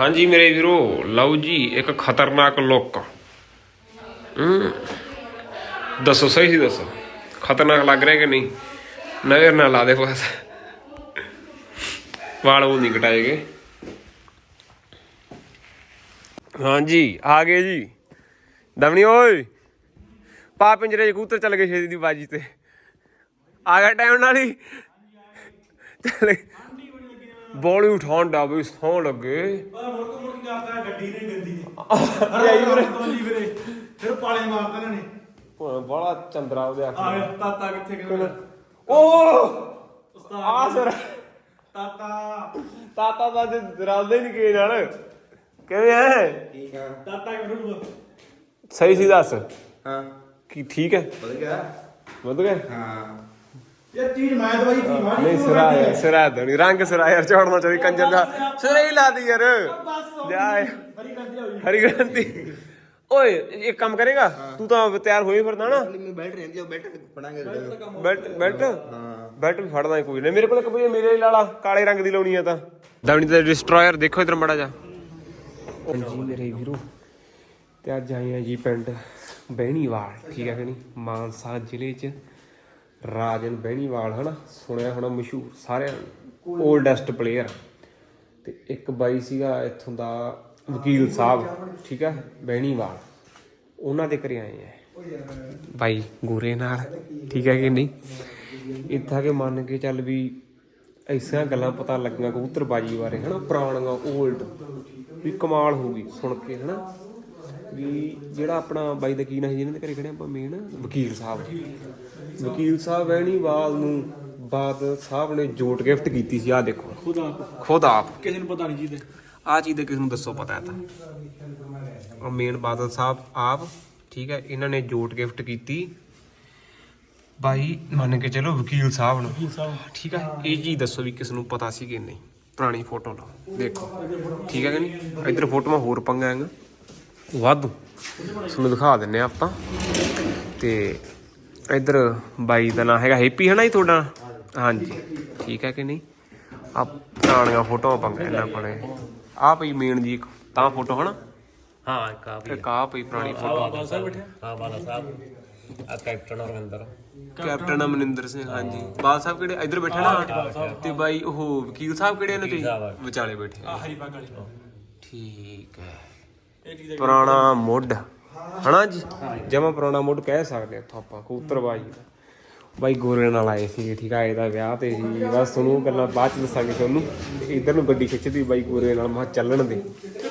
ਹਾਂਜੀ ਮੇਰੇ ਵੀਰੋ, ਲਓ ਜੀ, ਇੱਕ ਖਤਰਨਾਕ ਲੁੱਕ। ਦੱਸੋ, ਸਹੀ ਸੀ ਦੱਸੋ? ਖਤਰਨਾਕ ਲੱਗ ਰਿਹਾ ਕਿ ਨਹੀਂ? ਨਜ਼ਰ ਨਾ ਲਾ ਦੇ ਬਸ। ਵਾਲ ਉਹ ਨਹੀਂ ਕਟਾਏਗੇ। ਹਾਂਜੀ, ਆ ਗਏ ਜੀ। ਦਮਣੀ ਓਏ। ਪਾ ਪਿੰਜਰੇ 'ਚ, ਕਬੂਤਰ ਚੱਲ ਗਏ ਛੇਤੀ ਦੀ ਬਾਜੀ ਤੇ। ਆ ਗਿਆ ਟਾਈਮ ਨਾਲ ਹੀ। ਚੱਲ ਬੋਲੀ ਉਠਾਉਣ ਦਾ ਵੀ ਸੌਂ ਲੱਗੇ। ਪਰ ਮੁੜ ਕੇ ਮੁੜ ਕੇ ਕਰਦਾ ਗੱਡੀ ਨੇ ਗੰਦੀ ਨੇ ਆਈ ਵੀਰੇ। ਤੋਲੀ ਵੀਰੇ। ਫਿਰ ਪਾਲੇ ਮਾਰਦਾ ਇਹਨਾਂ ਨੇ ਬੜਾ ਚੰਦਰਾ ਉਹਦੇ ਅੱਖ ਆ ਗਿਆ ਤਾਤਾ ਕਿੱਥੇ ਗਿਆ ਓ ਉਸਤਾਦ ਆ ਸਰ। ਤਾਤਾ। ਤਾਤਾ ਦਾ ਤੇ ਦਰਾਉਂਦੇ ਨਹੀਂ ਕੇ ਨਾਲ। ਕਿਵੇਂ ਹੈ ਠੀਕ ਆ। ਤਾਤਾ ਕਿਹਨੂੰ ਸਹੀ ਸੀ ਦੱਸ। ਹਾਂ। ਕੀ ਠੀਕ ਹੈ ਵਧੀਆ। ਵਧ ਗਿਆ ਹਾਂ। ਯਾਰ ਚੀਜ਼ ਮੈਂ ਦਵਾਈ ਕੀ ਮਾਰੀ ਨਹੀਂ ਸਿਰਾ ਯਾਰ ਸਿਰਾ ਦਣੀ ਰੰਗ ਸਿਰਾ ਯਾਰ ਚੜਨਾ ਚਾਹੀਦੀ ਕੰਜਰ ਦਾ। ਸਿਰੇ ਹੀ ਲਾ ਦੀ ਯਾਰ। ਲਿਆ ਇਹ। ਹਰੀ ਗੰਦੀ ਹੋਈ ਹਰੀ ਗ੍ਰੰਥੀ ਓਏ ਇੱਕ ਕੰਮ ਕਰੇਗਾ? ਤੂੰ ਤਾਂ ਤਿਆਰ ਹੋਈ ਫਿਰਦਾ ਨਾ। ਮੈਂ ਬੈਠ ਰਹਿੰਦੀ ਆ ਬੈਠ ਪੜਾਂਗੇ ਬੈਲਟ ਬੈਲਟ ਹਾਂ। ਬੈਲਟ ਵੀ ਫੜਦਾ ਹੀ ਕੋਈ ਨਹੀਂ ਮੇਰੇ ਕੋਲ ਮੇਰੇ ਲਾਲਾ ਕਾਲੇ ਰੰਗ ਦੀ ਲਾਉਣੀ ਆ ਤਾਂ। ਦਵਣੀ ਦਾ ਡਿਸਟਰੋਇਰ ਦੇਖੋ ਇਧਰ ਮੜਾ ਜਾ ਜੀ ਮੇਰੇ ਵੀਰੋ। ਤੇ ਅੱਜ ਆਏ ਆ ਜੀ ਪਿੰਡ ਬਹਿਣੀਵਾਲ ਠੀਕ ਹੈ ਕਿ ਨਹੀਂ? ਮਾਨਸਾ ਜ਼ਿਲ੍ਹੇ 'ਚ। ਰਾਜਨ ਬਹਿਣੀਵਾਲ ਹਨਾ? ਸੁਣਿਆ ਹੋਣਾ ਮਸ਼ਹੂਰ ਸਾਰਿਆਂ ਓਲਡੈਸਟ ਪਲੇਅਰ ਤੇ ਇੱਕ ਬਾਈ ਸੀਗਾ ਇੱਥੋਂ ਦਾ ਵਕੀਲ ਸਾਹਿਬ ਠੀਕ ਹੈ ਬਹਿਣੀਵਾਲ। ਉਹਨਾਂ ਦੇ ਘਰੇ ਆਏ ਆ। ਬਾਈ ਗੋਰੇ ਨਾਲ। ਠੀਕ ਹੈ ਕਿ ਨਹੀਂ? ਇੱਥੇ ਕੇ ਮੰਨ ਕੇ ਚੱਲ ਵੀ ਐਸੀਆਂ ਗੱਲਾਂ ਪਤਾ ਲੱਗੀਆਂ ਕਬੂਤਰਬਾਜੀ ਬਾਰੇ ਹਨਾ? ਪੁਰਾਣੀਆਂ 올ਡ ਵੀ ਕਮਾਲ ਹੋ ਗਈ ਸੁਣ ਕੇ ਹਨਾ? ਵੀ ਜਿਹੜਾ ਆਪਣਾ ਬਾਈ ਦਾ ਕੀ ਨਾਂ ਸੀ ਜਿਹਨਾਂ ਦੇ ਘਰੇ ਖੜੇ ਆਪਾਂ ਮੇਨ ਵਕੀਲ ਸਾਹਿਬ। ਵਕੀਲ ਸਾਹਿਬ ਐਣੀਵਾਲ ਨੂੰ ਬਾਦ ਸਾਹਿਬ ਨੇ ਜੋਟ ਗਿਫਟ ਕੀਤੀ ਸੀ ਆਹ ਦੇਖੋ। ਖੁਦਾ ਖੁਦ ਆਪ। ਕਿਸੇ ਨੂੰ ਪਤਾ ਨਹੀਂ ਜੀ ਦੇ ਆਹ ਚੀਜ਼ ਦਾ ਕਿਸ ਨੂੰ ਦੱਸੋ ਪਤਾ ਹੈ ਤਾਂ। ਉਹ ਮੇਨ ਬਾਦਲ ਸਾਹਿਬ ਆਪ ਠੀਕ ਹੈ ਇਹਨਾਂ ਨੇ ਜੋਟ ਗਿਫਟ ਕੀਤੀ। ਬਾਈ ਮੰਨ ਕੇ ਚਲੋ ਵਕੀਲ ਸਾਹਿਬ ਨੂੰ। ਠੀਕ ਹੈ ਇਹ ਚੀਜ਼ ਦੱਸੋ ਵੀ ਕਿਸ ਨੂੰ ਪਤਾ ਸੀ ਕਿ ਨਹੀਂ। ਪੁਰਾਣੀ ਫੋਟੋ ਲਓ ਦੇਖੋ। ਠੀਕ ਹੈ ਕਿ ਨਹੀਂ? ਇੱਧਰ ਫੋਟੋਆਂ ਹੋਰ ਪੰਗਾ ਹੈਗਾ ਵਾਧੂ। ਤੁਹਾਨੂੰ ਦਿਖਾ ਦਿੰਨੇ ਆ ਆਪਾਂ। ਤੇ ਇੱਧਰ ਬਾਈ ਦਾ ਨਾਮ ਹੈਗਾ ਹੈਪੀ ਹੈ ਨਾ ਜੀ ਤੁਹਾਡਾ? ਹਾਂਜੀ। ਠੀਕ ਹੈ ਕਿ ਨਹੀਂ? ਆ ਪੁਰਾਣੀਆਂ ਫੋਟੋਆਂ ਪੰਗਾ ਇਹਨਾਂ ਕੋਲੇ ਆ ਪਈ ਮੇਨ ਜੀ ਇੱਕ ਤਾਂ ਫੋਟੋ ਹਨਾ? ਹਾਂ ਇੱਕ ਆ ਪਈ ਪੁਰਾਣੀ ਫੋਟੋ। ਹਾਂ ਬਾਲਾ ਸਾਹਿਬ। ਆ ਕੈਪਟਨ ਅਰਵਿੰਦਰ ਕੈਪਟਨ ਅਮਰਿੰਦਰ ਸਿੰਘ ਹਾਂਜੀ। ਬਾਲ ਸਾਹਿਬ ਕਿਹੜੇ? ਇੱਧਰ ਬੈਠੇ ਨਾ? ਤੇ ਬਾਈ ਉਹ ਵਕੀਲ ਸਾਹਿਬ ਕਿਹੜੇ ਨੇ ਤੁਸੀਂ? ਵਿਚਾਲੇ ਬੈਠੇ। ਆ। ਹਰੀ ਬਾਗ ਵਾਲੀ। ਠੀਕ ਹੈ। ਪੁਰਾਣਾ ਮੁੱਢ। ਹਨਾ ਜੀ? ਜਮਾ ਪੁਰਾਣਾ ਮੁੱਢ ਕਹਿ ਸਕਦੇ ਆ ਆਪਾਂ ਕਬੂਤਰਬਾਜੀ ਦਾ। ਬਾਈ ਗੋਰੇ ਨਾਲ ਆਏ ਸੀ ਠੀਕ ਆ ਇਹਦਾ ਵਿਆਹ ਤੇ ਸੀ ਬਸ ਤੁਹਾਨੂੰ ਗੱਲਾਂ ਬਾਅਦ ਚ ਦੱਸਾਂਗੇ ਤੁਹਾਨੂੰ। ਇੱਧਰ ਨੂੰ ਗੱਡੀ ਖਿੱਚਦੀ ਬਾਈ ਗੋਰੇ ਨਾਲ ਮਾ ਚੱਲਣ ਦੇ।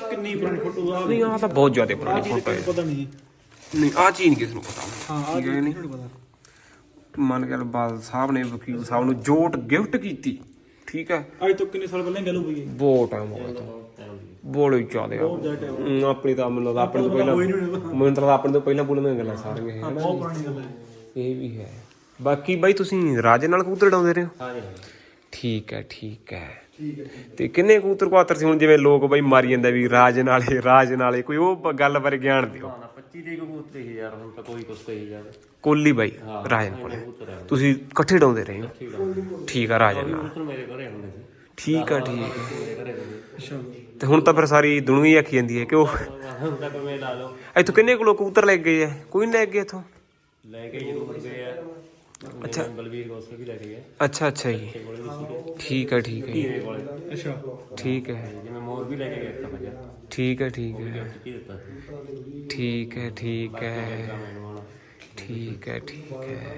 ਕਿੰਨੀ ਪੁਰਾਣੀ ਫੋਟੋ ਆ? ਨਹੀਂ ਆ ਤਾਂ ਬਹੁਤ ਜ਼ਿਆਦਾ ਪੁਰਾਣੀ ਫੋਟੋ ਹੈ ਪਤਾ ਨਹੀਂ। ਨਹੀਂ ਆ ਚੀਜ਼ ਨਹੀਂ ਕਿਸ ਨੂੰ ਪਤਾ। ਹਾਂ ਆ ਹੈ ਨਹੀਂ? ਪਤਾ। ਮੰਨ ਕੇ ਚੱਲ ਬਾਦਲ ਸਾਹਿਬ ਨੇ ਵਕੀਲ ਸਾਹਿਬ ਨੂੰ ਜੋਟ ਗਿਫਟ ਕੀਤੀ। ਠੀਕ ਹੈ ਅੱਜ ਤੋਂ ਕਿੰਨੇ ਸਾਲ ਪਹਿਲਾਂ ਗੱਲ ਹੋ ਗਈ ਹੈ? ਬਹੁਤ ਟਾਈਮ ਹੋ ਗਿਆ। ਬੋਲੇ ਚਾਦੇ ਆ। ਹਮ, ਆਪਣੀ ਤਾਂ ਮੈਨੂੰ ਲੱਗਦਾ ਆਪਣੇ ਤੋਂ ਪਹਿਲਾਂ ਮੈਨੂੰ ਤਾਂ ਲੱਗਦਾ ਆਪਣੇ ਤੋਂ ਪਹਿਲਾਂ ਬੋਲਣ ਦੀਆਂ ਗੱਲਾਂ ਸਾਰੀਆਂ ਇਹ ਹਨਾ? ਬਹੁਤ ਪੁਰਾਣੀ ਗੱਲ ਹੈ। ਇਹ ਵੀ ਹੈ। ਬਾਕੀ ਬਾਈ ਤੁਸੀਂ ਰਾਜੇ ਨਾਲ ਕਬੂਤਰ ਡਾਉਂਦੇ ਰਹੇ ਹੋ? ਹਾਂਜੀ ਠੀਕ ਹੈ ਠੀਕ ਹੈ। ਤੇ ਕਿੰਨੇ ਕਬੂਤਰ ਕੁਆਤਰ ਸੀ ਹੁਣ? ਜਿਵੇਂ ਲੋਕ ਬਾਈ ਮਾਰੀ ਜਾਂਦੇ ਵੀ ਰਾਜ ਨਾਲੇ ਰਾਜ ਨਾਲੇ ਕੋਈ ਉਹ ਬ- ਗੱਲ ਬਾਰੇ ਗਿਆਨ ਦਿਓ। ਹਾਂ 25 ਦੇ ਕਬੂਤਰ ਹੀ ਯਾਰ ਹੁਣ ਤਾਂ ਕੋਈ ਕੁਛ ਕਹੀ ਜਾਵੇ। ਕੋਲੀ ਬਾਈ ਰਾਜਨ ਕੋਲੇ ਤੁਸੀਂ ਇਕੱਠੇ ਡਾਉਂਦੇ ਰਹੇ ਹੋ? ਠੀਕ ਆ ਰਾਜਨ ਨਾਲ। ਕਬੂਤਰ ਮੇਰੇ ਘਰੇ ਹੁੰਦੇ ਸੀ। ਠੀਕ ਆ ਠੀਕ। ਆ ਮੇਰੇ ਘਰੇ ਹੁੰਦੇ ਤੇ ਹੁਣ ਤਾਂ ਫਿਰ ਸਾਰੀ ਦੁਨੀਆ ਹੀ ਆਖੀ ਜਾਂਦੀ ਹੈ ਕਿ ਉਹ ਹੁਣ ਤੱਕ ਮੈਂ ਲਾ ਲਓ। ਇੱਥੋਂ ਕਿੰਨੇ ਕੁ ਲੋਕ ਕਬੂਤਰ ਲੈ ਕੇ ਗਏ ਆ? ਕੋਈ ਨਹੀਂ ਲੈ ਕੇ ਗਏ ਇੱਥੋਂ? ਲੈ ਕੇ ਜ਼ਰੂਰ ਗਏ ਆ ਅੱਛਾ। ਬਲਵੀਰ ਗੋਸਲ ਵੀ ਲੈ ਕੇ ਗਏ। ਅੱਛਾ ਅੱਛਾ ਜੀ। ਕੋਲੇ ਵੀ ਸੀਗੇ। ਠੀਕ ਹੈ ਠੀਕ ਹੈ ਜੀ, ਮੇਰੇ ਕੋਲੇ। ਅੱਛਾ। ਠੀਕ ਹੈ। ਜਿਵੇਂ ਮੋਰ ਵੀ ਲੈ ਕੇ ਗਿਆ ਇੱਕ ਵਜੇ ਠੀਕ ਹੈ ਠੀਕ ਹੈ। ਕੀ ਦਿੱਤਾ? ਠੀਕ ਹੈ ਠੀਕ ਹੈ। ਮੈਨੂੰ ਹੁਣ। ਠੀਕ ਹੈ ਠੀਕ ਹੈ।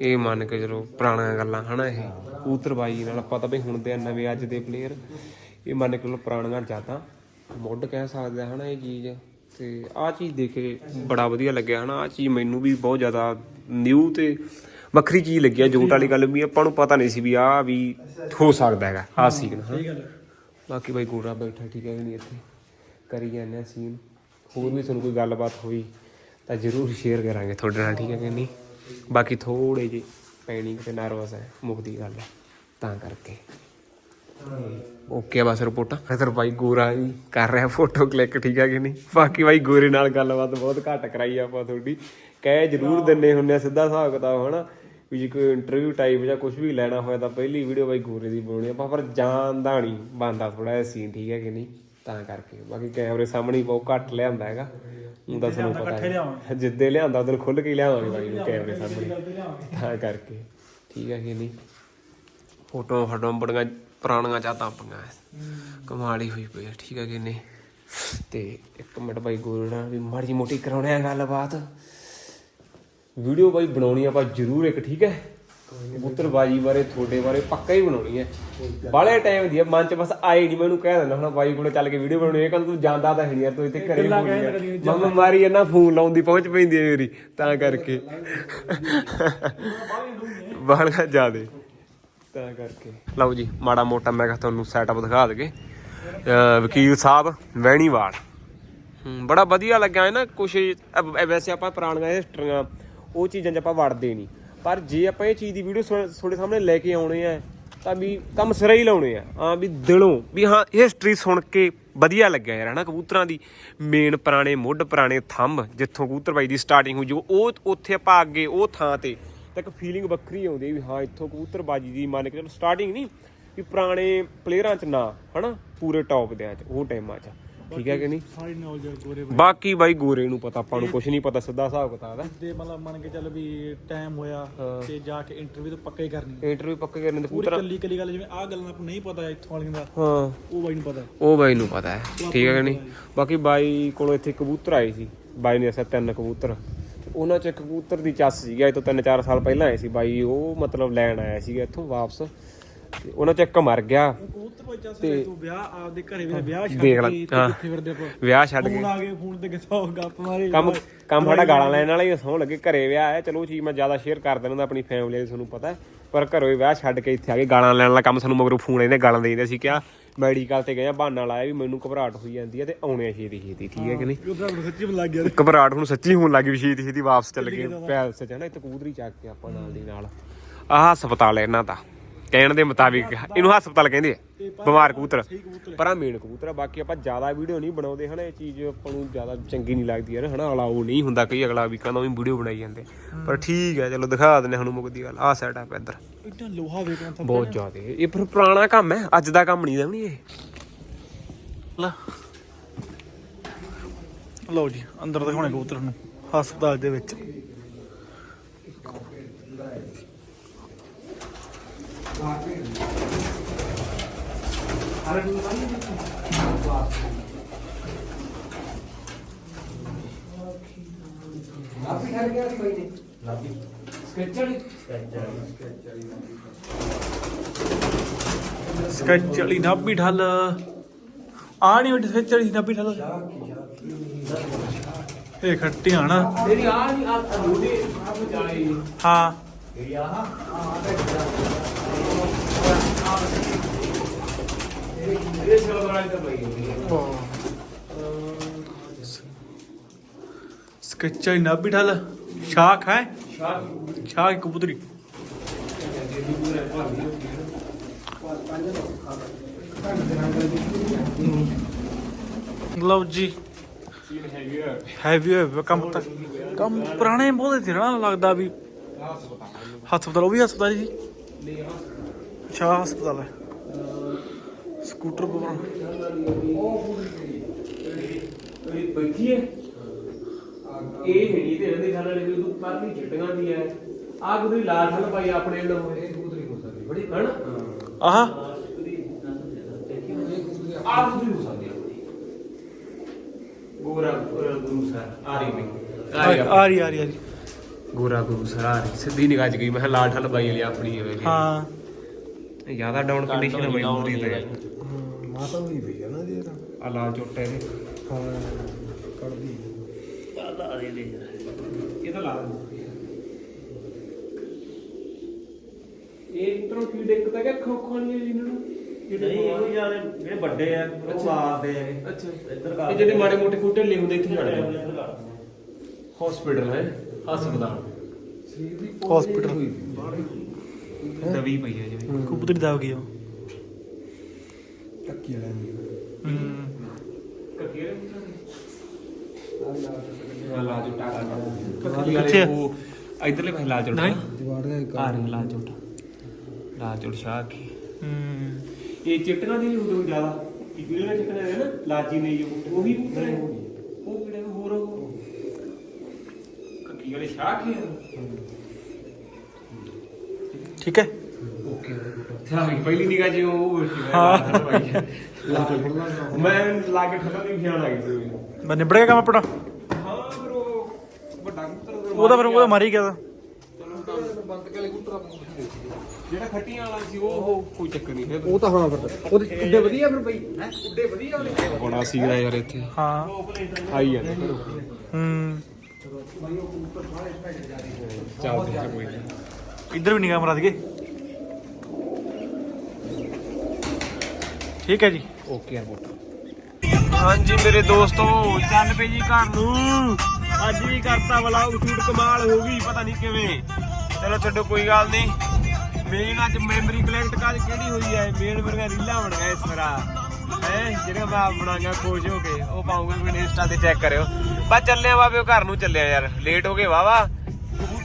ਇਹ ਮੰਨ ਕੇ ਚਲੋ ਪੁਰਾਣੀਆਂ ਗੱਲਾਂ ਹਨਾ ਇਹ। ਕਬੂਤਰਬਾਜੀ ਨਾਲ ਪਤਾ ਵੀ ਹੁਣ ਦੇ ਨਵੇਂ ਅੱਜ ਦੇ ਪਲੇਅਰ ਇਹ ਮੰਨ ਕੇ ਚਲੋ ਪੁਰਾਣੀਆਂ ਜ਼ਿਆਦਾ ਮੁੱਢ ਕਹਿ ਸਕਦੇ ਆ ਹਨਾ ਇਹ ਚੀਜ਼। ਤੇ ਆਹ ਚੀਜ਼ ਦੇਖ ਕੇ ਬੜਾ ਵਧੀਆ ਲੱਗਿਆ ਹਨਾ। ਆਹ ਚੀਜ਼ ਮੈਨੂੰ ਵੀ ਬਹੁਤ ਜ਼ਿਆਦਾ ਨਿਊ ਤੇ ਵੱਖਰੀ ਚੀਜ਼ ਲੱਗੀ ਆ ਜੋਟ ਵਾਲੀ ਗੱਲ ਵੀ ਆਪਾਂ ਨੂੰ ਪਤਾ ਨਹੀਂ ਸੀ ਵੀ ਆਹ ਵੀ ਹੋ ਸਕਦਾ ਹੈਗਾ ਆਹ ਸੀ। ਨਾ ਸਹੀ ਗੱਲ ਹੈ। ਬਾਕੀ ਬਾਈ ਗੋਰਾ ਬੈਠਾ ਠੀਕ ਹੈ ਕਿ ਨਹੀਂ ਇੱਥੇ ਕਰੀ ਜਾਂਦੇ ਆ ਸੀਨ ਹੋਰ ਵੀ ਤੁਹਾਨੂੰ ਕੋਈ ਗੱਲਬਾਤ ਹੋਈ ਤਾਂ ਜ਼ਰੂਰ ਸ਼ੇਅਰ ਕਰਾਂਗੇ ਤੁਹਾਡੇ ਨਾਲ ਠੀਕ ਹੈ ਕਿ ਨਹੀਂ? ਬਾਕੀ ਥੋੜੇ ਜਿਹੇ ਪੈਨਿਕ ਤੇ ਨਰਵਸ ਹੈ ਮੁਕਦੀ ਗੱਲ ਹੈ ਤਾਂ ਕਰਕੇ। ਓਕੇ ਬਸ ਰਿਪੋਰਟਾਂ। ਇਧਰ ਬਾਈ ਗੋਰਾ ਜੀ ਕਰ ਰਿਹਾ ਫੋਟੋ ਕਲਿੱਕ ਠੀਕ ਹੈ ਕਿ ਨਹੀਂ? ਬਾਕੀ ਬਾਈ ਗੋਰੇ ਨਾਲ ਗੱਲਬਾਤ ਬਹੁਤ ਘੱਟ ਕਰਾਈ ਆਪਾਂ ਤੁਹਾਡੀ। ਕਹਿ ਜ਼ਰੂਰ ਦਿੰਨੇ ਹੁੰਨੇ ਆ ਸਿੱਧਾ ਹਿਸਾਬ ਕਿਤਾਬ ਹਨਾ? ਵੀ ਜੇ ਕੋਈ ਇੰਟਰਵਿਊ ਟਾਈਪ ਜਾਂ ਕੁਝ ਵੀ ਲੈਣਾ ਹੋਇਆ ਤਾਂ ਪਹਿਲੀ ਵੀਡੀਓ ਬਾਈ ਗੋਰੇ ਦੀ ਬਣਾਉਣੀ ਆਪਾਂ ਪਰ ਜਾਣਦਾ ਨਹੀਂ ਬੰਦਾ ਥੋੜਾ ਜਿਹਾ ਸੀਨ ਠੀਕ ਹੈ ਕਿ ਨਹੀਂ? ਤਾਂ ਕਰਕੇ। ਬਾਕੀ ਕੈਮਰੇ ਸਾਹਮਣੇ ਬਹੁਤ ਘੱਟ ਲਿਆਂਦਾ ਹੈਗਾ। ਹੁਣ ਤਾਂ ਤੁਹਾਨੂੰ ਪਤਾ ਹੈ। ਜਿੱਦੇ ਲਿਆਂਦਾ ਉਦੋਂ ਖੁੱਲ ਕੇ ਲਿਆਵਾਂਗੇ ਬਾਈ ਨੂੰ ਕੈਮਰੇ ਸਾਹਮਣੇ। ਤੇ ਕਰਕੇ। ਠੀਕ ਹੈ ਕਿ ਨਹੀਂ? ਫੋਟੋਆਂ ਫੋਟੋਆਂ ਬੜੀਆਂ ਪੁਰਾਣੀਆਂ ਚਾਹਤਾਂ ਪਈਆਂ ਕਮਾਲੀ ਹੋਈ ਪਈ ਹੈ ਠੀਕ ਹੈ ਕਿ ਨਹੀਂ? ਤੇ ਇੱਕ ਮਿੰਟ ਬਾਈ ਗੋਲਣਾ ਵੀ ਮਾੜੀ ਮੋਟੀ ਕਰਾਉਣੇ ਆ ਗੱਲਬਾਤ। ਵੀਡੀਓ ਬਾਈ ਬਣਾਉਣੀ ਆਪਾਂ ਜ਼ਰੂਰ ਇੱਕ ਠੀਕ ਹੈ ਕਬੂਤਰਬਾਜੀ ਬਾਰੇ ਤੁਹਾਡੇ ਬਾਰੇ ਪੱਕਾ ਹੀ ਬਣਾਉਣੀ ਹੈ ਬਾਲੇ ਟਾਈਮ ਦੀ ਹੈ ਮਨ ਚ ਬਸ ਆਏ ਨਹੀਂ ਮੈਨੂੰ ਕਹਿ ਦਿੰਦਾ ਹੁਣ ਬਾਈ ਕੋਲੇ ਚੱਲ ਕੇ ਵੀਡੀਓ ਬਣਾਉਣੀ ਹੈ ਕੱਲ ਤੂੰ ਜਾਂਦਾ ਤਾਂ ਹੈ ਨਹੀਂ ਯਾਰ ਤੂੰ ਇੱਥੇ ਘਰੇ ਕਹਿ ਗਿਆ ਮੰਮਾ ਮਾਰੀ ਇਹਨਾਂ ਫੋਨ ਲਾਉਣ ਦੀ ਪਹੁੰਚ ਪੈਂਦੀ ਹੈ ਮੇਰੀ ਤਾਂ ਕਰਕੇ। ਬਾਹਲਾ ਜ਼ਿਆਦੇ। ਤਾਂ ਕਰਕੇ। ਲਓ ਜੀ, ਮਾੜਾ ਮੋਟਾ ਮੈਂ ਕਿਹਾ ਤੁਹਾਨੂੰ ਸੈਟਅਪ ਦਿਖਾ ਦਗੇ ਵਕੀਲ ਸਾਹਿਬ, ਵਹਿਣੀਵਾਲ। ਹੂੰ, ਬੜਾ ਵਧੀਆ ਲੱਗਿਆ ਹੈ ਨਾ, ਕੁਛ ਵੈਸੇ ਆਪਾਂ ਪੁਰਾਣੀਆਂ ਹਿਸਟਰੀਆਂ ਉਹ ਚੀਜ਼ਾਂ 'ਚ ਆਪਾਂ ਵੜਦੇ ਨਹੀਂ। ਪਰ ਜੇ ਆਪਾਂ ਇਹ ਚੀਜ਼ ਦੀ ਵੀਡੀਓ ਤੁਹਾਡੇ ਸਾਹਮਣੇ ਲੈ ਕੇ ਆਉਣੇ ਆ, ਤਾਂ ਵੀ ਕੰਮ ਸਿਰਾ ਹੀ ਲਾਉਣੇ ਆ। ਆ ਵੀ ਦਿਲੋਂ, ਵੀ ਹਾਂ ਹਿਸਟਰੀ ਸੁਣ ਕੇ ਵਧੀਆ ਲੱਗਿਆ ਯਾਰ ਹਨਾ ਕਬੂਤਰਾਂ ਦੀ। ਮੇਨ ਪੁਰਾਣੇ, ਮੁੱਢ ਪੁਰਾਣੇ ਥੰਮ ਜਿੱਥੋਂ ਕਬੂਤਰਬਾਈ ਦੀ ਸਟਾਰਟਿੰਗ ਹੋਈ, ਜੋ ਉਹ, ਉੱਥੇ ਆਪਾਂ ਅੱਗੇ, ਉਹ ਥਾਂ ਤੇ ਤਾਂ ਇੱਕ ਫੀਲਿੰਗ ਵੱਖਰੀ ਆਉਂਦੀ ਹੈ ਵੀ ਹਾਂ ਇੱਥੋਂ ਕਬੂਤਰਬਾਜੀ ਦੀ ਮੰਨ ਕੇ ਚਲੋ ਸਟਾਰਟਿੰਗ ਨਹੀਂ ਵੀ ਪੁਰਾਣੇ ਪਲੇਅਰਾਂ 'ਚ ਨਾ ਹਨਾ? ਪੂਰੇ ਟੌਪ ਦੇ 'ਚ ਉਹ ਟਾਈਮਾਂ 'ਚ। ਠੀਕ ਹੈ ਕਿ ਨਹੀਂ? ਸਾਰੀ ਨੌਲੇਜ ਗੋਰੇ ਬਾਕੀ ਬਾਈ ਗੋਰੇ ਨੂੰ ਪਤਾ ਆਪਾਂ ਨੂੰ ਕੁਝ ਨਹੀਂ ਪਤਾ ਸਿੱਧਾ ਹਿਸਾਬ ਕਿਤਾਬ ਹੈ। ਦੇ ਮਤਲਬ ਮੰਨ ਕੇ ਚੱਲ ਵੀ ਟਾਈਮ ਹੋਇਆ ਤੇ ਜਾ ਕੇ ਇੰਟਰਵਿਊ ਤਾਂ ਪੱਕਾ ਹੀ। ਕਰਨੀ ਇੰਟਰਵਿਊ ਪੱਕੇ ਕਰਨ ਦੇ ਪੂਰੀ ਕੱਲੀ ਕੱਲੀ ਗੱਲ ਜਿਵੇਂ ਆਹ ਗੱਲਾਂ ਆਪਾਂ ਨੂੰ ਨਹੀਂ ਪਤਾ ਇੱਥੋਂ ਵਾਲੀਆਂ ਦਾ ਹਾਂ। ਉਹ ਬਾਈ ਨੂੰ ਪਤਾ। ਉਹ ਬਾਈ ਨੂੰ ਪਤਾ ਹੈ। ਠੀਕ ਹੈ ਕਿ ਨਹੀਂ? ਬਾਕੀ ਬਾਈ ਕੋਲੋਂ ਇੱਥੇ ਕਬੂਤਰ ਆਏ ਸੀ। ਬਾਈ ਨੇ ਦੱਸਿਆ ਤਿੰਨ ਕਬੂਤਰ। ਉਹਨਾਂ ਚ ਇੱਕ ਕਬੂਤਰ ਦੀ ਚੱਸ ਸੀਗਾ ਇਹ ਤੋਂ 3-4 ਸਾਲ ਪਹਿਲਾਂ ਆਏ ਸੀ ਬਾਈ ਉਹ ਮਤਲਬ ਲੈਣ ਆਇਆ ਸੀਗਾ ਇੱਥੋਂ ਵਾਪਸ। ਤੇ ਉਹਨਾਂ ਚ ਇੱਕ ਮਰ ਗਿਆ। ਕਬੂਤਰ ਭਾਈ ਚੱਸ ਤੇ ਤੂੰ ਵਿਆਹ ਆਪਦੇ ਘਰੇ ਵੀ ਵਿਆਹ ਛੱਡ ਦੇਖ ਲੈ, ਕੇ ਤੇ ਹਾਂ। ਕਿੱਥੇ ਫਿਰਦੇ ਆਪਾਂ? ਵਿਆਹ ਛੱਡ ਕੇ। ਫੋਨ ਆ ਗਏ ਫੋਨ ਤੇ ਕਿਥੋਂ ਗੱਪ ਮਾਰੇ ਕੰਮ ਕੰਮ ਸਾਡਾ ਗਾਲਾਂ ਲੈਣ ਵਾਲਾ ਹੀ ਸੌਂ ਲੱਗੇ ਘਰੇ ਵਿਆਹ ਹੈ ਚਲੋ ਉਹ ਚੀਜ਼ ਮੈਂ ਜ਼ਿਆਦਾ ਸ਼ੇਅਰ ਕਰ ਦਿੰਦਾ ਆਪਣੀ ਫੈਮਿਲੀ ਦੀ ਤੁਹਾਨੂੰ ਪਤਾ ਹੈ। ਪਰ ਘਰੋਂ ਹੀ ਵਿਆਹ ਛੱਡ ਕੇ ਇੱਥੇ ਆ ਕੇ ਗਾਲਾਂ ਲੈਣ ਵਾਲਾ ਕੰਮ ਸਾਨੂੰ ਮਗਰੋਂ ਫੋਨ ਇਹਨੇ ਗਾਲਾਂ ਦੇ ਦਿੰਦੇ ਸੀ ਕਿਹਾ ਮੈਡੀਕਲ ਤੇ ਗਏ ਆ ਬਹਾਨਾ ਲਾਇਆ ਵੀ ਮੈਨੂੰ ਘਬਰਾਹਟ ਹੋਈ ਜਾਂਦੀ ਹੈ ਤੇ ਆਉਣੇ ਆ ਛੇਤੀ ਛੇਤੀ ਠੀਕ ਹੈ ਕਿ ਨਹੀਂ? ਉਹਦਾ ਸੱਚੀ ਬਣ ਲੱਗ ਗਿਆ ਘਬਰਾਹਟ ਹੁਣ ਸੱਚੀ ਹੋਣ ਲੱਗੀ ਵੀ ਛੇਤੀ ਛੇਤੀ ਵਾਪਸ ਚੱਲ ਗਏ ਪੈਲਸ ਚ ਹਨਾ ਇੱਥੇ ਚੱਕ ਕੇ ਆਪਾਂ ਨਾਲ ਦੀ ਨਾਲ। ਆਹ ਹਸਪਤਾਲ ਹੈ ਇਹਨਾਂ ਦਾ। ਕਹਿਣ ਦੇ ਮੁਤਾਬਿਕ ਇਹਨੂੰ ਹਸਪਤਾਲ ਕਹਿੰਦੇ ਆ ਬਿਮਾਰ ਕਬੂਤਰ। ਪਰ ਆ ਮੇਨ ਕਬੂਤਰ ਆ ਬਾਕੀ ਆਪਾਂ ਜ਼ਿਆਦਾ ਵੀਡੀਓ ਨਹੀਂ ਬਣਾਉਂਦੇ ਹਨਾ ਇਹ ਚੀਜ਼ ਆਪਾਂ ਨੂੰ ਜ਼ਿਆਦਾ ਚੰਗੀ ਨਹੀਂ ਲੱਗਦੀ ਯਾਰ ਹਨਾ ਅਲਾਉ ਨਹੀਂ ਹੁੰਦਾ ਕਈ ਅਗਲਾ ਵੀ ਕਹਿੰਦਾ ਵੀ ਵੀਡੀਓ ਬਣਾਈ ਜਾਂਦੇ। ਪਰ ਠੀਕ ਹੈ ਚਲੋ ਦਿਖਾ ਦਿੰਦੇ ਹੁਣ ਮੁੱਕਦੀ ਗੱਲ ਆਹ ਸੈਟਅਪ ਇੱਧਰ। ਇੱਡਾ ਲੋਹਾ ਵੇਖਣਾ ਤਾਂ ਬਹੁਤ ਜ਼ਿਆਦਾ ਇਹ ਫਿਰ ਪੁਰਾਣਾ ਕੰਮ ਹੈ ਅੱਜ ਦਾ ਕੰਮ ਨਹੀਂ ਦੇਵਣੀ ਇਹ। ਲਾ। ਲਓ ਜੀ ਅੰਦਰ ਦਿਖਾਉਣੇ ਕਬੂਤਰ ਨੂੰ ਹਸਪਤਾਲ ਦੇ ਵਿੱਚ। ਸਕੈਚ ਵਾਲੀ ਨਾਭੀ ਠੱਲ ਆ ਨਹੀਂ ਉੱਠ ਸਕੈਚ ਵਾਲੀ ਨਾਭੀ ਠੱਲ ਇਹ ਖੱਟੀਆਂ ਨਾ ਤੇਰੀ ਆ ਨਹੀਂ ਆ ਰੋਡੇ ਆ ਬਚਾਈ ਹਾਂ ਇਹ ਸਿਲਵਰ ਵਾਲੀ ਤਾਂ ਪਈ ਹੋਈ ਹੈ ਸਕੈਚ ਨਾਭੀ ਠੱਲ ਸ਼ਾਖ ਹੈ ਸ਼ਾਖ ਕਬੂਤਰੀ ਲਓ ਜੀ ਹੈਵੀ ਹੋਇਆ ਕੰਮ ਤਾਂ ਕੰਮ ਪੁਰਾਣੇ ਬਹੁਤ ਸੀ ਨਾ ਲੱਗਦਾ ਵੀ ਹਸਪਤਾਲ ਉਹ ਵੀ ਹਸਪਤਾਲ ਜੀ ਅੱਛਾ ਹਸਪਤਾਲ ਹੈ। ਸਕੂਟਰ ਪਰ ਬੈਠੀ ਹੈ ਇਹ ਹੈ ਨਹੀਂ ਤੇ ਇਹਦੇ ਖਾਣਾ ਲਈ ਤੂੰ ਪਰ ਨਹੀਂ ਛੱਡੀਆਂ ਦੀ ਹੈ ਆ ਗੁਰੀ ਲਾਲ ਠਲ ਭਾਈ ਆਪਣੇ ਨਾਲ ਇਹ ਕਬੂਤਰੀ ਹੋ ਸਕਦੀ ਬੜੀ ਹਣ ਆਹ ਆ ਗੁਰੀ ਹੋ ਸਕਦੀ ਹੈ ਗੋਰਾ ਗੋਰਾ ਗੁਰੂ ਸਰ ਆ ਰਹੀ ਆ ਰਹੀ ਆ ਰਹੀ। ਆ ਰਹੀ ਗੋਰਾ ਗੁਰੂ ਸਰ ਆ ਰਹੀ। ਸਿੱਧੀ ਨਿਗਾਹ ਚ ਗਈ ਮੈਂ ਕਿਹਾ ਲਾਲ ਠਲ ਬਾਈ ਲਈ ਆਪਣੀ ਹੋਵੇ ਹਾਂ। ਜ਼ਿਆਦਾ ਡਾਊਨ ਕੰਡੀਸ਼ਨ ਹੈ ਬਾਈ ਗੁਰੀ ਤੇ। ਮਾਤਾ ਹੋਈ ਪਈ ਹੈ ਨਾ ਜੀ ਤਾਂ। ਆ ਲਾਲ ਚੋਟਾ ਇਹਦੇ। ਹਾਂ ਕੱਢਦੀ ਇਹ ਤਾਂ ਲਾ ਇਹ ਉਤਰੋਂ ਫੀਡ ਇੱਕ ਤਾਂ ਕਿ ਖੋਖਾਂ ਨਹੀਂ ਜੀ ਇਹਨਾਂ ਨੂੰ? ਨਹੀਂ ਇਹੋ ਯਾਰ ਜਿਹੜੇ ਵੱਡੇ ਆ ਉਹ ਮਾਰਦੇ ਆ। ਅੱਛਾ। ਇੱਧਰ ਇਹ ਜਿਹੜੇ ਮਾੜੇ ਮੋਟੇ ਕੂਟੇ ਲੈ ਹੁੰਦੇ ਇੱਥੇ ਛੱਡ ਦਿੰਦੇ ਹਸਪੀਟਲ ਹੈ ਹਸਪਤਾਲ। ਹਸਪੀਟਲ ਦਵੀ ਪਈ ਹੈ ਜਿਵੇਂ ਕਬੂਤਰੀ ਦਾ ਗਿਆ ਟੱਕੀ ਵਾਲਾ ਨਹੀਂ ਹੂੰ। ਕੱਟੀਏ ਲਾ ਜੋ ਟਾਕਾ ਕਿੱਥੇ ਆ? ਉਹ ਇਧਰਲੇ ਪਾਸੇ ਲਾ ਚੋਟਾ। ਨਹੀਂ। ਜਵਾੜਿਆ ਇੱਕ ਆ। ਰਹੀ ਲਾ ਚੋਟਾ। ਲਾ ਚੋਟ ਸ਼ਾਹ ਕੀ? ਹੂੰ। ਇਹ ਚਿੱਟੀਆਂ ਦੀ ਹੁੰਦੀ ਜ਼ਿਆਦਾ। ਕੀ ਵੀਡੀਓ ਨਾਲ ਚੱਕਣਾ ਹੈ ਨਾ ਲਾਜੀ ਨੇ ਜੋ ਉਹੀ ਕਬੂਤਰ ਹੈ ਉਹ ਕਿਹੜੇ ਹੋਰ ਉਹ? ਕੱਕੀ ਵਾਲੇ ਸ਼ਾਹ ਕੀ ਠੀਕ ਹੈ? ਹਾਂ ਪਹਿਲੀ ਨਿਗਾਹ ਚ ਉਹ ਹਾਂ। ਮੈਂ ਲਾ ਕੇ ਠੱਕਾ ਦੀ ਖਿਆਲ ਆ ਗਈ ਸੀ। ਮੈਨੂੰ। ਮੈਂ ਨਿਬੜ ਗਿਆ ਕੰਮ ਆਪਣਾ? ਹਾਂ ਫਿਰ ਉਹ ਵੱਡਾ ਉਹਦਾ ਫਿਰ ਉਹਦਾ ਮਾਰੀ ਗਿਆ ਜਿਹੜਾ ਖੱਟੀਆਂ ਵਾਲਾ ਸੀ ਉਹ ਉਹ ਕੋਈ ਚੱਕਰ ਨਹੀਂ ਹੈ ਉਹ ਤਾਂ ਹਾਂ ਫਿਰ ਉਹਦੇ ਉੱਡੇ ਵਧੀਆ ਫਿਰ ਬਈ। ਹੈ ਉੱਡੇ ਵਧੀਆ ਉਹਦੇ। ਬੜਾ ਸੀਗਾ ਯਾਰ ਇੱਥੇ। ਹਾਂ। ਆਈ ਜਾਂਦੇ ਘਰੋਂ। ਹੂੰ ਚੱਲਦੇ ਆ ਕੋਈ ਨਹੀਂ। ਇੱਧਰ ਵੀ ਨਿਗਾਹ ਮਰਾ ਦਈਏ। ਠੀਕ ਹੈ ਜੀ। ਓਕੇ ਰਿਪੋਰਟ ਹਾਂਜੀ ਮੇਰੇ ਦੋਸਤੋ ਚੱਲ ਪਏ ਜੀ ਘਰ ਨੂੰ ਅੱਜ ਵੀ ਕਰਤਾ ਵਲੌਗ ਸ਼ੂਟ ਕਮਾਲ ਹੋ ਗਈ ਪਤਾ ਨਹੀਂ ਕਿਵੇਂ। ਚਲੋ ਛੱਡੋ ਕੋਈ ਗੱਲ ਨਹੀਂ। ਮੇਨ ਅੱਜ ਮੈਮਰੀ ਕਲੈਕਟ ਕਾਜ ਕਿਹੜੀ ਹੋਈ ਹੈ? ਮੇਨ ਵਰਗਾ ਰੀਲਾਂ ਬਣ ਗਿਆ ਇਸ ਤਰ੍ਹਾਂ ਹੈ ਜਿਹੜੇ ਮੈਂ ਬਣਾਗਾ ਖੁਸ਼ ਹੋ ਕੇ ਉਹ ਪਾਉਂਗਾ ਵੀ ਇੰਸਟਾ ਤੇ ਚੈੱਕ ਕਰਿਓ। ਬਸ ਚੱਲੇ ਆ ਬਾਬੇ ਘਰ ਨੂੰ ਚੱਲੇ ਆ ਯਾਰ। ਲੇਟ ਹੋ ਗਏ ਵਾਵਾ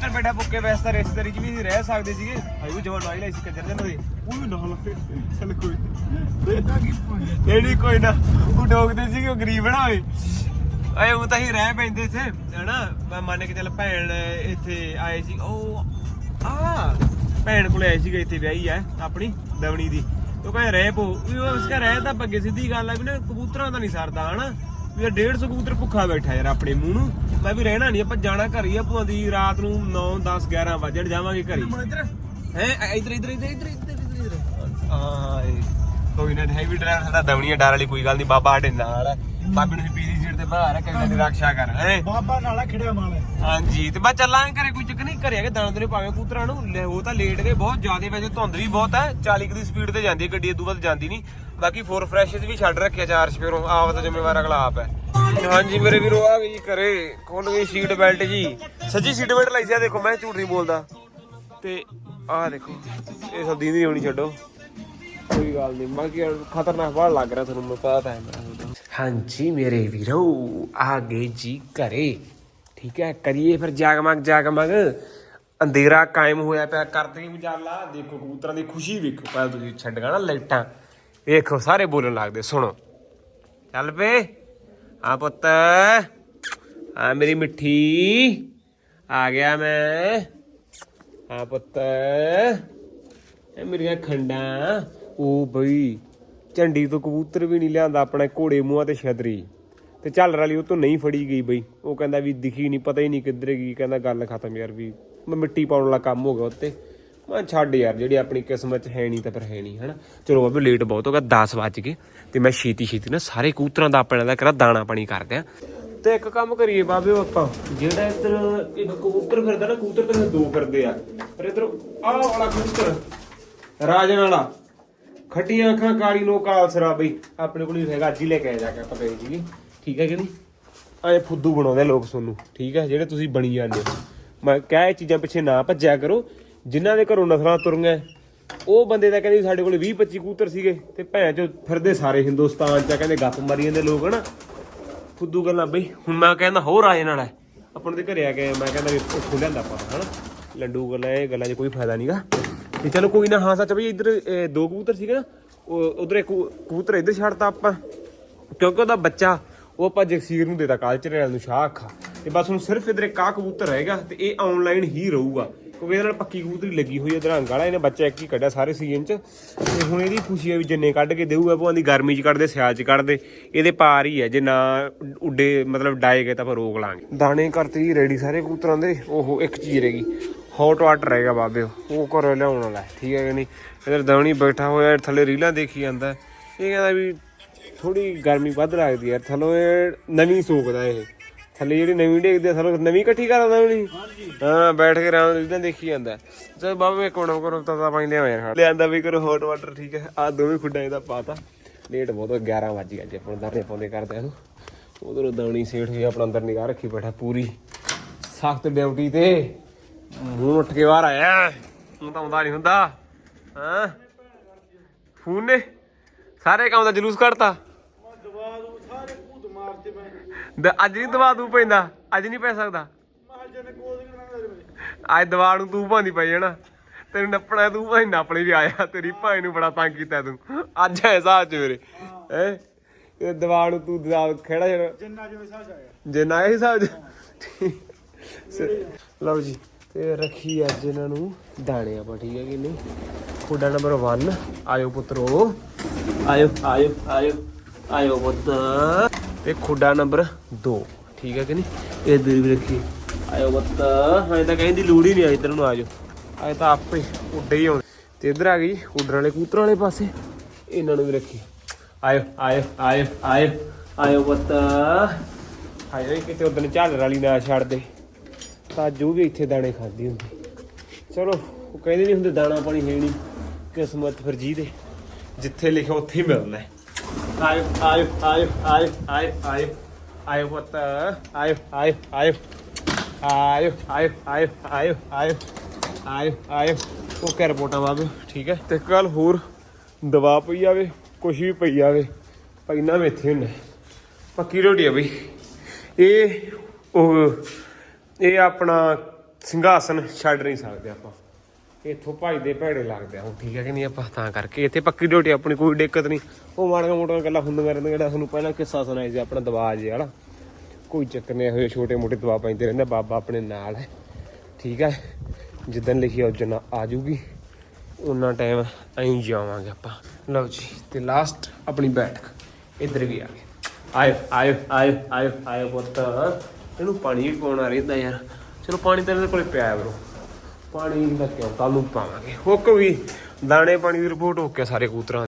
ਕਬੂਤਰ ਬੈਠਾ ਪੁੱਕੇ ਵੈਸੇ ਤਾਂ ਰਿਸ਼ਤੇਦਾਰੀ ਚ ਵੀ ਰਹਿ ਸਕਦੇ ਸੀਗੇ। ਹਾਈ ਉਹ ਜਵਾਨ ਆਈ ਲਈ ਸੀ ਕੰਜਰ ਨੋਏ ਉਹ ਵੀ ਨਾਲ ਲੱਗੇ। ਚੱਲ ਕੋਈ ਇਹ ਨਹੀਂ ਕੋਈ ਨਾ। ਉਹ ਡੋਗਦੇ ਸੀਗੇ ਉਹ ਗਰੀਬ ਨਾ ਹੋਏ। ਆਏ ਉਹ ਤਾਂ ਹੀ ਰਹਿ ਪੈਂਦੇ ਸੀ ਹੈਨਾ? ਮੈਂ ਮੰਨ ਕੇ ਚੱਲ ਭੈਣ ਇੱਥੇ ਆਏ ਸੀ। ਉਹ ਆ ਭੈਣ ਕੋਲੇ ਆਏ ਸੀਗੇ ਇੱਥੇ ਵਿਆਹੀ ਆ ਆਪਣੀ ਦਵਣੀ ਦੀ। ਉਹ ਕਹਿੰਦੇ ਰਹਿ ਪੋ। ਵੀ ਉਹ ਉਸਕਾ ਰਹਿ ਤਾਂ ਬੱਗੇ ਸਿੱਧੀ ਗੱਲ ਆ ਵੀ ਨਾ ਕਬੂਤਰਾਂ ਦਾ ਨਹੀਂ ਸਰਦਾ ਹਨਾ? ਵੀ ਇਹ 150 ਕਬੂਤਰ ਭੁੱਖਾ ਬੈਠਾ ਯਾਰ ਆਪਣੇ ਮੂੰਹ ਨੂੰ। ਮੈਂ ਵੀ ਰਹਿਣਾ ਨਹੀਂ ਆਪਾਂ ਜਾਣਾ ਘਰ ਹੀ ਆ ਭੂਆ ਦੀ ਰਾਤ ਨੂੰ 9 10 11 ਵਜੇ ਜਾਵਾਂਗੇ ਘਰ ਹੀ। ਹੈ? ਇਧਰ ਇਧਰ ਇਧਰ ਇਧਰ ਇਧਰ ਇਹ ਕੋਈ ਨਾ ਹੈਵੀ ਡਰਾਈਵਰ ਸਾਡਾ ਦਵਣੀਆ ਡਰ ਵਾਲੀ ਕੋਈ ਗੱਲ ਨਹੀਂ ਬਾਬਾ ਸਾਡੇ ਨਾਲ ਹੈ ਬਾਬੇ ਨੂੰ ਪੀਰੀ ਸੀਟ ਤੇ ਬਾਹਰ ਰੱਖ ਕੇ ਦੀ ਰੱਖਿਆ ਕਰ ਹੈ? ਬਾਬਾ ਨਾਲਾ ਖਿੜਿਆ ਮਾਲ। ਹਾਂਜੀ ਤੇ ਬਸ ਚੱਲਾਂਗੇ ਘਰੇ ਕੋਈ ਚੱਕ ਨਹੀਂ ਘਰੇ ਆ ਕੇ ਦਾਣਾ ਦਨੇ ਪਾਵੇਂ ਕੂਤਰਾਂ ਨੂੰ। ਉਹ ਤਾਂ ਲੇਟ ਗਏ ਬਹੁਤ ਜ਼ਿਆਦਾ ਵੈਸੇ ਧੁੰਦ ਵੀ ਬਹੁਤ ਹੈ 40 ਕੁ ਦੀ ਸਪੀਡ ਤੇ ਜਾਂਦੀ ਹੈ ਗੱਡੀ ਇਦੋਂ ਵੱਧ ਜਾਂਦੀ ਨਹੀਂ। ਬਾਕੀ ਫੋਰ ਫਰੈਸ਼ਸ ਵੀ ਛੱਡ ਰੱਖਿਆ ਚਾਰ ਸਪੇਰੋਂ ਆਪ ਤਾਂ ਜ਼ਿੰਮੇਵਾਰ ਅਗਲਾ ਆਪ ਹੈ। ਹਾਂਜੀ ਮੇਰੇ ਵੀਰੋ, ਆ ਗਏ ਜੀ ਘਰੇ ਖੋਲ ਗਈ ਸੀਟ ਬੈਲਟ ਜੀ। ਸੱਚੀ ਸੀਟ ਬੈਲਟ ਲਾਈ ਸੀ, ਆ ਦੇਖੋ, ਮੈਂ ਝੂਠ ਨਹੀਂ ਬੋਲਦਾ। ਤੇ ਆਹ ਦੇਖੋ, ਇਹ ਸਭ ਦੀਦੀ ਹੋਣੀ ਛੱਡੋ। ਕੋਈ ਗੱਲ ਨਹੀਂ ਬਾਕੀ ਖਤਰਨਾਕ ਬਾਹਰ ਲੱਗ ਰਿਹਾ ਤੁਹਾਨੂੰ ਪਤਾ ਤਾਂ ਹੈ ਹਾਂਜੀ ਮੇਰੇ ਵੀਰੋ, ਆ ਗਏ ਜੀ ਘਰੇ। ਠੀਕ ਹੈ, ਕਰੀਏ ਫਿਰ ਜਾਗਮਗ ਜਾਗਮਗ। ਅੰਧੇਰਾ ਕਾਇਮ ਹੋਇਆ ਪਿਆ, ਕਰਦੇ ਵਿਚਾਲਾ ਦੇਖੋ ਕਬੂਤਰਾਂ ਦੀ ਖੁਸ਼ੀ ਵੇਖੋ, ਪਹਿਲਾਂ ਤੁਸੀਂ ਛੱਡ ਗਾਣਾ ਲਾਈਟਾਂ। ਵੇਖੋ, ਸਾਰੇ ਬੋਲਣ ਲੱਗਦੇ, ਸੁਣੋ। ਚੱਲ ਪਏ ਆ ਪੁੱਤ, ਆ ਮੇਰੀ ਮਿੱਠੀ, ਆ ਗਿਆ ਮੈਂ। ਆ ਪੁੱਤ, ਇਹ ਮੇਰੀਆਂ ਖੰਡਾਂ। ਉਹ ਬਈ, ਝੰਡੀ ਤੋਂ ਕਬੂਤਰ ਵੀ ਨਹੀਂ ਲਿਆਂਦਾ ਆਪਣੇ ਘੋੜੇ ਮੂੰਹਾਂ ਤੇ ਛਤਰੀ ਤੇ ਚੱਲ ਰਲੀ, ਉਹ ਤੋਂ ਨਹੀਂ ਫੜੀ ਗਈ ਬਈ। ਉਹ ਕਹਿੰਦਾ ਵੀ ਦਿਖੀ ਨਹੀਂ, ਪਤਾ ਹੀ ਨਹੀਂ ਕਿੱਧਰ ਗਈ। ਕਹਿੰਦਾ ਗੱਲ ਖਤਮ ਯਾਰ ਵੀ ਮਿੱਟੀ ਪਾਉਣ ਵਾਲਾ ਕੰਮ ਹੋ ਗਿਆ ਉੱਤੇ। ਮੈਂ ਛੱਡ ਯਾਰ, ਜਿਹੜੀ ਆਪਣੀ ਕਿਸਮਤ 'ਚ ਹੈ ਨਹੀਂ ਤਾਂ ਫਿਰ ਹੈ ਨਹੀਂ ਹਨਾ? ਚਲੋ ਬਾਬੇ ਲੇਟ ਬਹੁਤ ਹੋ ਗਿਆ 10 ਵੱਜ ਗਏ ਤੇ ਮੈਂ ਛੇਤੀ ਛੇਤੀ ਨਾ ਸਾਰੇ ਕਬੂਤਰਾਂ ਦਾ ਆਪਣੇ ਦਾ ਕਰਾ ਦਾਣਾ ਪਾਣੀ ਕਰਦੇ ਆ ਤੇ ਇੱਕ ਕੰਮ ਕਰੀਏ ਬਾਬੇ ਆਪਾਂ, ਜਿਹੜਾ ਇੱਧਰ ਇੱਕ ਕਬੂਤਰ ਫਿਰਦਾ ਨਾ, ਕਬੂਤਰ ਤੇ ਦੋ ਫਿਰਦੇ ਆ। ਪਰ ਇੱਧਰ ਆਹ ਵਾਲਾ ਕਬੂਤਰ, ਰਾਜਨ ਵਾਲਾ ਖੱਟੀਆਂ ਅੱਖਾਂ ਕਾਲੀ ਨੋ ਕਾਲਸਰਾ ਬਈ ਆਪਣੇ ਕੋਲ ਹੀ ਹੈਗਾ, ਅੱਜ ਹੀ ਲੈ ਕੇ ਆ ਜਾ ਕੇ ਆਪਾਂ ਕਹੇ ਜੀ ਠੀਕ ਹੈ ਕਿ ਨਹੀਂ? ਆਏ ਫੁੱਦੂ ਬਣਾਉਂਦੇ ਲੋਕ ਤੁਹਾਨੂੰ ਠੀਕ ਹੈ, ਜਿਹੜੇ ਤੁਸੀਂ ਬਣੀ ਜਾਂਦੇ ਹੋ। ਮੈਂ ਕਹਿ ਇਹ ਚੀਜ਼ਾਂ ਪਿੱਛੇ ਨਾ ਭੱਜਿਆ ਕਰੋ ਜਿਨ੍ਹਾਂ ਦੇ ਘਰੋਂ ਨਸਲਾਂ ਤੁਰੀਆਂ ਉਹ ਬੰਦੇ ਤਾਂ ਕਹਿੰਦੇ ਵੀ ਸਾਡੇ ਕੋਲ 20 25 ਕਬੂਤਰ ਸੀਗੇ ਤੇ ਭੈਣ ਚੋ ਫਿਰਦੇ ਸਾਰੇ ਹਿੰਦੁਸਤਾਨ ਚ ਆ, ਕਹਿੰਦੇ ਗੱਪ ਮਾਰੀ ਜਾਂਦੇ ਲੋਕ ਹਨਾ? ਫੁੱਦੂ ਗੱਲਾਂ ਬਈ ਹੁਣ ਮੈਂ ਕਹਿੰਦਾ ਹੋਰ ਆ ਜਾਣ ਨਾਲ ਆਪਣੇ ਦੇ ਘਰੇ ਆ ਕੇ ਮੈਂ ਕਹਿੰਦਾ ਵੀ ਉੱਥੋਂ ਲਿਆਂਦਾ ਆਪਾਂ ਹਨਾ? ਲੱਡੂ ਗੱਲਾਂ ਇਹ ਗੱਲਾਂ 'ਚ ਕੋਈ ਫਾਇਦਾ ਨਹੀਂਗਾ ਤੇ ਚਲੋ ਕੋਈ ਨਾ ਹਾਂ ਸੱਚ ਬਈ ਇੱਧਰ ਦੋ ਕਬੂਤਰ ਸੀਗੇ ਨਾ ਉਹ ਉਧਰ ਇੱਕ ਕਬੂਤਰ ਇੱਧਰ ਛੱਡਤਾ ਆਪਾਂ। ਕਿਉਂਕਿ ਉਹਦਾ ਬੱਚਾ ਉਹ ਆਪਾਂ ਜਗਸੀਰ ਨੂੰ ਦੇਤਾ ਕਾਲਚਰ ਵਾਲ ਨੂੰ ਸ਼ਾਹ ਅੱਖਾ। ਤੇ ਬਸ ਹੁਣ ਸਿਰਫ ਇਧਰ ਇੱਕ ਆ ਕਬੂਤਰ ਰਹੇਗਾ ਤੇ ਇਹ ਆਨਲਾਈਨ ਹੀ ਰਹੂਗਾ। ਕਿਉਂਕਿ ਇਹਦੇ ਨਾਲ ਪੱਕੀ ਕਬੂਤਰੀ ਲੱਗੀ ਹੋਈ ਹੈ ਦਰੰਗ ਵਾਲਾ ਇਹਨੇ ਬੱਚਾ ਇੱਕ ਹੀ ਕੱਢਿਆ ਸਾਰੇ ਸੀਜ਼ਨ ਚ। ਤੇ ਹੁਣ ਇਹਦੀ ਖੁਸ਼ੀ ਹੈ ਵੀ ਜਿੰਨੇ ਕੱਢ ਕੇ ਦੇਊਗਾ ਭਗਵਾਨ ਦੀ ਗਰਮੀ ਚ ਕੱਢਦੇ ਸਿਆਲ ਚ ਕੱਢਦੇ। ਇਹਦੇ ਪਾਰ ਹੀ ਹੈ ਜੇ ਨਾ ਉੱਡੇ ਮਤਲਬ ਡਾਏ ਗਏ ਤਾਂ ਆਪਾਂ ਰੋਕ ਲਾਂਗੇ। ਦਾਣੇ ਕਰਤੇ ਜੀ ਰੈਡੀ ਸਾਰੇ ਕਬੂਤਰਾਂ ਦੇ। ਓਹੋ ਇੱਕ ਚੀਜ਼ ਰਹੇਗੀ ਹੌਟ ਵਾਟਰ ਰਹੇਗਾ ਬਾਬੇ ਉਹ ਘਰੋਂ ਲਿਆਉਣ ਵਾਲਾ ਹੈ, ਠੀਕ ਹੈ ਕਿ ਨਹੀਂ? ਇਧਰ ਦਵਣੀ ਬੈਠਾ ਹੋਇਆ ਥੱਲੇ ਰੀਲਾਂ ਦੇਖੀ ਜਾਂਦਾ ਹੈ। ਇਹ ਕਹਿੰਦਾ ਵੀ ਥੋੜੀ ਗਰਮੀ ਵੱਧ ਲੱਗਦੀ ਯਾਰ ਥੱਲੋਂ ਇਹ ਨਵੀਂ ਸੋਕਦਾ ਇਹ। ਥੱਲੇ ਜਿਹੜੀ ਨਵੀਂ ਡੇਗਦੀ ਆ ਨਵੀਂ ਇਕੱਠੀ ਕਰ ਆਉਂਦਾ ਨਹੀਂ। ਹਾਂ ਬੈਠ ਕੇ ਆਰਾਮ ਨਾਲ ਦੇਖੀ ਜਾਂਦਾ। ਚਲ ਬਾਬੇ ਇੱਕ ਮਿੰਟ ਕਰੋ ਤਾਂ ਪਾਣੀ ਲਿਆਵਾਂ ਯਾਰ ਲਿਆਂਦਾ ਵੀ ਕਰੋ ਹੌਟ ਵਾਟਰ ਠੀਕ ਹੈ। ਆ ਦੋਵੇਂ ਖੁੱਡਾਂ ਇਹਦਾ ਪਾਤਾ ਲੇਟ ਬਹੁਤ ਹੋ ਗਿਆ, 11 ਵਜ ਗਿਆ ਜੇ ਆਪਾਂ ਦਰਨੇ ਪਾਉਂਦੇ ਕਰਦੇ ਇਹਨੂੰ। ਉਧਰੋਂ ਦਵਣੀ ਸੇਠ ਵੀ ਆਪਣਾ ਅੰਦਰ ਨਿਗਾਹ ਰੱਖੀ ਬੈਠਾ ਪੂਰੀ। ਸਖਤ ਡਿਊਟੀ ਤੇ। ਮੂੰਹ ਉੱਠ ਕੇ ਬਾਹਰ ਆਇਆ। ਹੁਣ ਤਾਂ ਆਉਂਦਾ ਨਹੀਂ ਹੁੰਦਾ। ਹਾਂ। ਫੋਨ ਨੇ ਸਾਰੇ ਕੰਮ ਦਾ ਜਲੂਸ ਕੱਢਤਾ। ਦ- ਅੱਜ ਨਹੀਂ ਦਵਾ ਤੂੰ ਪੈਂਦਾ ਅੱਜ ਨਹੀਂ ਪੈ ਸਕਦਾ। ਅੱਜ ਦਵਾ ਨੂੰ ਤੂੰ ਭਾਂਦੀ ਪਈ ਜਾਣਾ ਤੈਨੂੰ ਨੱਪਣਾ ਤੂੰ ਭਾਈ ਨੱਪ ਲਈ ਵੀ ਆਇਆ ਤੇਰੀ ਭਾਈ ਨੂੰ ਬੜਾ ਤੰਗ ਕੀਤਾ ਤੂੰ। ਅੱਜ ਐਸਾ ਅੱਜ ਮੇਰੇ ਹੈ। ਇਹ ਦਵਾ ਨੂੰ ਤੂੰ ਦਵਾ ਖੇੜਾ ਜਣਾ। ਜਿੰਨਾ ਜਿਵੇਂ ਸਾਜ ਆਇਆ। ਜੇ ਨਾ ਇਹ ਹਿਸਾਬ ਚ? ਲਓ ਜੀ ਤੇ ਰੱਖੀ ਅੱਜ ਇਹਨਾਂ ਨੂੰ ਦਾਣੇ ਆਪਾਂ ਠੀਕ ਹੈ ਕਿ ਨਹੀਂ? ਖੁੱਡਾ ਨੰਬਰ 1 ਆਇਓ ਪੁੱਤਰੋ। ਆਇਓ ਆਇਓ ਆਇਓ ਆਇਓ ਪੁੱਤ। ਤੇ ਖੁੱਡਾ ਨੰਬਰ 2 ਠੀਕ ਹੈ ਕਿ ਨਹੀਂ? ਇਹ ਦੂਰ ਵੀ ਰੱਖੀ। ਆਇਓ ਪੁੱਤ ਹਜੇ ਤਾਂ ਕਹਿੰਦੀ ਲੋੜ ਹੀ ਨਹੀਂ ਆਈ ਤੈਨੂੰ ਆਜੋ ਅਜੇ ਤਾਂ ਆਪੇ ਉੱਡੇ ਹੀ ਆਉਂਦੇ ਤੇ ਇਧਰ ਆ ਗਈ ਉੱਡਣ ਵਾਲੇ ਕੂਤਰ ਵਾਲੇ ਪਾਸੇ। ਇਹਨਾਂ ਨੂੰ ਵੀ ਰੱਖੀ। ਆਇਓ ਆਇਓ ਆਇਓ ਆਇਓ ਆਇਓ ਪੁੱਤ ਹਾਏ ਕਿਤੇ ਉਦੋਂ ਝਾਲਰ ਵਾਲੀ ਨਾ ਛੱਡ ਦੇ। ਤਾਂ ਜੋ ਵੀ ਇੱਥੇ ਦਾਣੇ ਖਾਂਦੀ ਹੁੰਦੀ। ਚਲੋ, ਉਹ ਕਹਿੰਦੇ ਨਹੀਂ ਹੁੰਦੇ, ਦਾਣਾ ਪਾਣੀ ਹੈ ਨਹੀਂ। ਕਿਸਮਤ ਫਿਰ ਜੀ ਦੇ। ਜਿੱਥੇ ਲਿਖਿਆ, ਉੱਥੇ ਹੀ ਮਿਲਣਾ ਆਇਓ ਆਇਓ ਆਇਓ ਆਇਓ ਆਇਓ ਆਇਓ ਆਇਓ ਪੁੱਤ ਆਇਓ ਆਇਓ ਆਇਓ ਆਇਓ ਆਇਓ ਆਇਓ ਆਇਓ ਆਇਓ ਆਇਓ ਆਇਓ ਉਹ ਕਰ ਰਿਪੋਰਟਾਂ ਬਾਬੇ ਠੀਕ ਹੈ ਤੇ ਕੱਲ ਹੋਰ ਦਵਾ ਪਈ ਜਾਵੇ ਕੁਛ ਵੀ ਪਈ ਜਾਵੇ ਪੈਣਾ ਮੈਂ ਇੱਥੇ ਹੁੰਨੇ ਪੱਕੀ ਰੋਟੀ ਆ ਬਈ ਇਹ ਉਹ ਇਹ ਆਪਣਾ ਸਿੰਘਾਸਨ ਛੱਡ ਨਹੀਂ ਸਕਦੇ ਆਪਾਂ ਇੱਥੋਂ ਭਜਦੇ ਭੈੜੇ ਲੱਗਦੇ ਆ। ਹੁਣ ਠੀਕ ਹੈ ਕਿ ਨਹੀਂ ਆਪਾਂ ਤਾਂ ਕਰਕੇ। ਇੱਥੇ ਪੱਕੀ ਡਿਊਟੀ ਆਪਣੀ ਕੋਈ ਦਿੱਕਤ ਨਹੀਂ। ਉਹ ਮਾੜੀਆਂ ਮੋਟੀਆਂ ਗੱਲਾਂ ਹੁੰਦੀਆਂ ਰਹਿੰਦੀਆਂ ਜਿਹੜਾ ਤੁਹਾਨੂੰ ਪਹਿਲਾਂ ਕਿੱਸਾ ਸੁਣਾਇਆ ਸੀ, ਆਪਣਾ ਦਵਾ ਜੇ ਵਾਲਾ ਕੋਈ ਚੱਕਰ ਨਹੀਂ, ਇਹੋ ਜਿਹੇ ਛੋਟੇ ਮੋਟੇ ਦਵਾ ਪੈਂਦੇ ਰਹਿੰਦੇ ਬਾਬਾ ਆਪਣੇ ਨਾਲ ਹੈ। ਠੀਕ ਹੈ ਜਿੱਦਣ ਲਿਖੀ ਉਸ ਜਨਾ ਆ ਜੂਗੀ। ਉਹਨਾਂ ਟਾਈਮ ਐਂ ਜਾਵਾਂਗੇ ਆਪਾਂ। ਲਓ ਜੀ, ਤੇ ਲਾਸਟ ਆਪਣੀ ਬੈਠਕ। ਇੱਧਰ ਵੀ ਆ ਗਏ। ਆਇਓ ਆਇਓ ਆਇਓ ਆਇਓ ਆਇਓ ਪੁੱਤ। ਇਹਨੂੰ ਪਾਣੀ ਵੀ ਪਾਉਣਾ ਰਹਿੰਦਾ ਯਾਰ। ਚਲੋ ਪਾਣੀ ਤਾਂ ਇਹਦੇ ਕੋਲੇ ਪਿਆ ਬਰੋ ਪਾਣੀ ਦਾ ਕਿਉਂ? ਕੱਲ ਨੂੰ ਪਾਵਾਂਗੇ। ਹੁੱਕ ਵੀ, ਦਾਣੇ ਪਾਣੀ ਦੀ ਰਿਪੋਰਟ ਹੋ ਕੇ ਸਾਰੇ ਕੂਤਰਾਂ